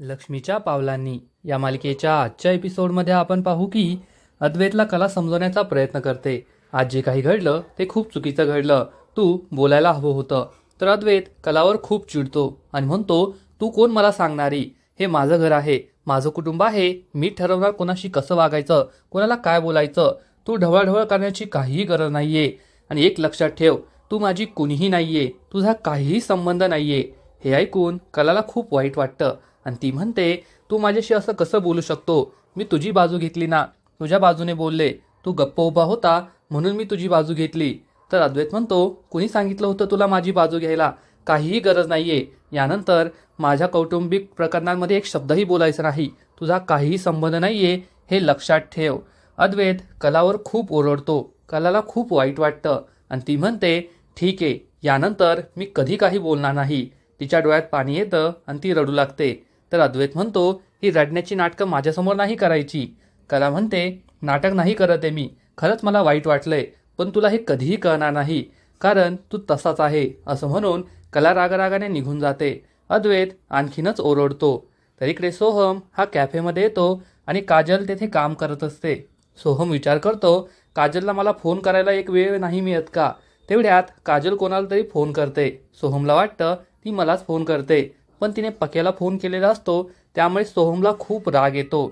लक्ष्मीच्या पावलांनी. या मालिकेच्या आजच्या एपिसोडमध्ये आपण पाहू की अद्वैतला कला समजवण्याचा प्रयत्न करते. आज जे काही घडलं ते खूप चुकीचं घडलं. तू बोलायला हवं होतं. तर अद्वैत कलावर खूप चिडतो आणि म्हणतो तू कोण मला सांगणारी? हे माझं घर आहे. माझं कुटुंब आहे. मी ठरवणार कोणाशी कसं वागायचं? कोणाला काय बोलायचं? तू ढवळढवळ करण्याची काहीही गरज नाहीये. आणि एक लक्षात ठेव तू माझी कुणीही नाहीये. तुझा काहीही संबंध नाहीये. हे ऐकून कलाला खूप वाईट वाटतं. आणि ती म्हणते तू माझ्याशी असं कसं बोलू शकतो? मी तुझी बाजू घेतली ना. तुझ्या बाजूने बोलले. तू गप्प उभा होता म्हणून मी तुझी बाजू घेतली. तर अद्वैत म्हणतो कुणी सांगितलं होतं तुला माझी बाजू घ्यायला? काहीही गरज नाहीये. यानंतर माझ्या कौटुंबिक प्रकरणांमध्ये एक शब्दही बोलायचा नाही. तुझा काहीही संबंध नाहीये हे लक्षात ठेव. अद्वैत कलावर खूप ओरडतो. कलाला खूप वाईट वाटतं. आणि ती म्हणते ठीक आहे. यानंतर मी कधी काही बोलणार नाही. तिच्या डोळ्यात पाणी येतं आणि ती रडू लागते. तर अद्वैत म्हणतो ही रडण्याची नाटकं माझ्यासमोर नाही करायची. कला म्हणते नाटक नाही करत आहे मी. खरंच मला वाईट वाटलंय पण तुला हे कधीही कळणार नाही कारण तू तसाच आहे. असं म्हणून कला रागारागाने निघून जाते. अद्वैत आणखीनच ओरडतो. तर इकडे सोहम हा कॅफेमध्ये येतो आणि काजल तेथे काम करत असते. सोहम विचार करतो काजलला मला फोन करायला एक वेळ नाही मिळत का? तेवढ्यात काजल कोणाला तरी फोन करते. सोहमला वाटतं ती मलाच फोन करते. पण तिने पक्याला फोन केलेला असतो त्यामुळे सोहमला खूप राग येतो.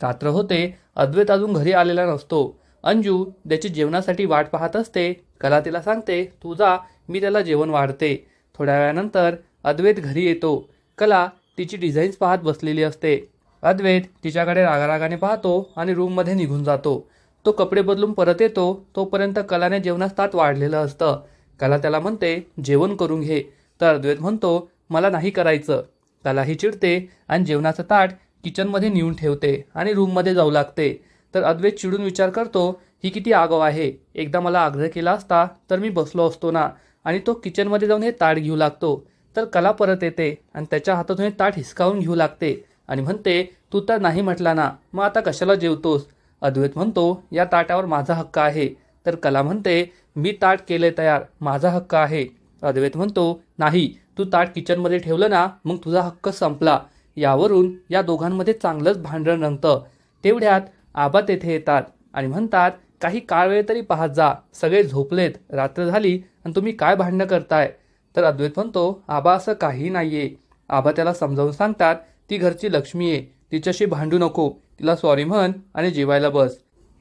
रात्र होते अद्वैत अजून घरी आलेला नसतो. अंजू त्याची जेवणासाठी वाट पाहत असते कला तिला सांगते तू जा मी त्याला जेवण वाढते. थोड्या वेळानंतर अद्वैत घरी येतो. कला तिची डिझाईन्स पाहत बसलेली असते. अद्वैत तिच्याकडे रागारागाने पाहतो आणि रूममध्ये निघून जातो. तो कपडे बदलून परत येतो तोपर्यंत कलाने जेवणास ताट वाढलेलं असतं. कला त्याला म्हणते जेवण करून घे. तर अद्वैत म्हणतो मला नाही करायचं. कलाही चिडते आणि जेवणाचं ताट किचनमध्ये नेऊन ठेवते आणि रूममध्ये जाऊ लागते. तर अद्वैत चिडून विचार करतो ही किती आगाव आहे. एकदा मला आग्रह केला असता तर मी बसलो असतो ना. आणि तो किचनमध्ये जाऊन हे ताट घेऊ लागतो. तर कला परत येते आणि त्याच्या हातातून हे ताट हिसकावून घेऊ लागते आणि म्हणते तू तर नाही म्हटला ना मग आता कशाला जेवतोस? अद्वैत म्हणतो या ताटावर माझा हक्क आहे. तर कला म्हणते मी ताट केले तयार माझा हक्क आहे. अद्वैत म्हणतो नाही तू ताट किचनमध्ये ठेवलं ना मग तुझा हक्क संपला. यावरून या दोघांमध्ये चांगलंच भांडण रंगतं. तेवढ्यात आबा तेथे येतात आणि म्हणतात काही काळ वेळ तरी पाहत जा. सगळे झोपलेत. रात्र झाली आणि तुम्ही काय भांडणं करताय? तर अद्वैत म्हणतो आबा असं काही नाहीये. आबा त्याला समजावून सांगतात ती घरची लक्ष्मी आहे. तिच्याशी भांडू नको. तिला सॉरी म्हण आणि जेवायला बस.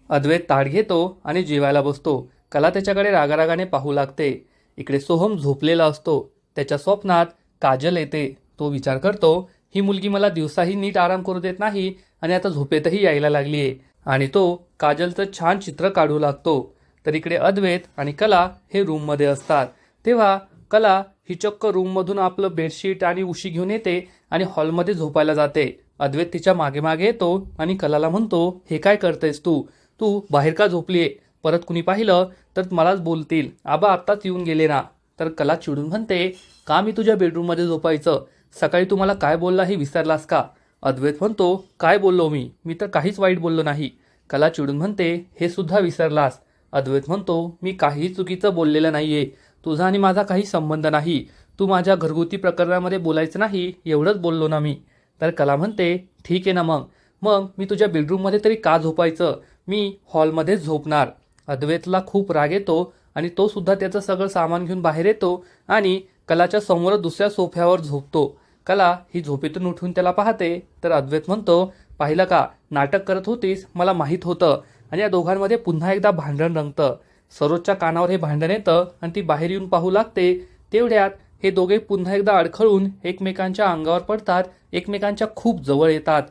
अद्वैत ताट घेतो आणि जेवायला बसतो. कला त्याच्याकडे रागारागाने पाहू लागते. इकडे सोहम झोपलेला असतो. त्याच्या स्वप्नात काजल येते. तो विचार करतो ही मुलगी मला दिवसाही नीट आराम करू देत नाही आणि आता झोपेतही यायला लागली आहे आणि तो काजलचं छान चित्र काढू लागतो. तर इकडे अद्वैत आणि कला हे रूममध्ये असतात. तेव्हा कला ही चक्क रूममधून आपलं बेडशीट आणि उशी घेऊन येते आणि हॉलमध्ये झोपायला जाते. अद्वैत तिच्यामागे मागे येतो आणि कलाला म्हणतो हे काय करतेस तू? तू बाहेर का झोपलीये? परत कुणी पाहिलं तर मलाच बोलतील. आबा आत्ताच येऊन गेले ना. तर कला चिडून म्हणते का मी तुझ्या बेडरूममध्ये झोपायचं? सकाळी तू मला काय बोलला हे विसरलास का? अद्वैत म्हणतो काय बोललो मी? मी तर काहीच वाईट बोललो नाही. कला चिडून म्हणते हे सुद्धा विसरलास. अद्वैत म्हणतो मी काहीही चुकीचं बोललेलं नाहीये. तुझा आणि माझा काही संबंध नाही. तू माझ्या घरगुती प्रकरणामध्ये बोलायचं नाही एवढंच बोललो ना मी. तर कला म्हणते ठीक आहे ना मग. मग मी तुझ्या बेडरूममध्ये तरी का झोपायचं? मी हॉलमध्येच झोपणार. अद्वैतला खूप राग येतो आणि तो सुद्धा त्याचं सगळं सामान घेऊन बाहेर येतो आणि कलाच्या समोर दुसऱ्या सोफ्यावर झोपतो. कला ही झोपेतून उठून त्याला पाहते. तर अद्वैत म्हणतो पाहिलं का? नाटक करत होतीस? मला माहीत होतं. आणि या दोघांमध्ये पुन्हा एकदा भांडण रंगतं. सरोजच्या कानावर हे भांडण येतं आणि ती बाहेर येऊन पाहू लागते. तेवढ्यात हे दोघे पुन्हा एकदा अडखळून एकमेकांच्या अंगावर पडतात. एकमेकांच्या खूप जवळ येतात.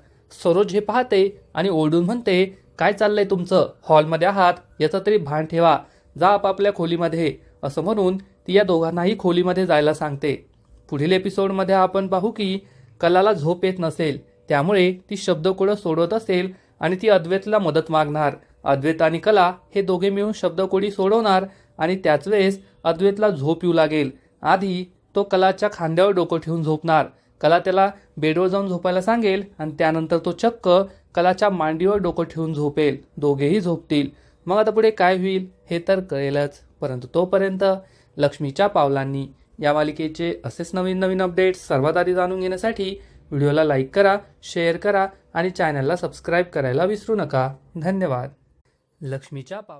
सरोज हे पाहते आणि ओरडून म्हणते काय चाललंय तुमचं? हॉलमध्ये आहात? याचं तरी भान ठेवा. जा आपापल्या खोलीमध्ये असं म्हणून ती या दोघांनाही खोलीमध्ये जायला सांगते. पुढील एपिसोडमध्ये आपण पाहू की कलाला झोप येत नसेल त्यामुळे ती शब्दकोडं सोडवत असेल आणि ती अद्वैतला मदत मागणार. अद्वैत आणि कला हे दोघे मिळून शब्दकोडी सोडवणार आणि त्याच वेळेस अद्वैतला झोप येऊ लागेल. आधी तो कलाच्या खांद्यावर डोकं ठेवून झोपणार. कला त्याला बेडवर जाऊन झोपायला सांगेल आणि त्यानंतर तो चक्क कलाच्या मांडीवर डोकं ठेवून झोपेल. दोघेही झोपतील. मग आता पुढे काय होईल हे तर कळेलच. परंतु तोपर्यंत लक्ष्मीच्या पावलांनी या मालिकेचे असेच नवीन नवीन अपडेट्स सर्वात आधी जाणून घेण्यासाठी व्हिडिओला लाईक करा शेअर करा आणि चॅनलला सबस्क्राईब करायला विसरू नका. धन्यवाद. लक्ष्मीच्या पाव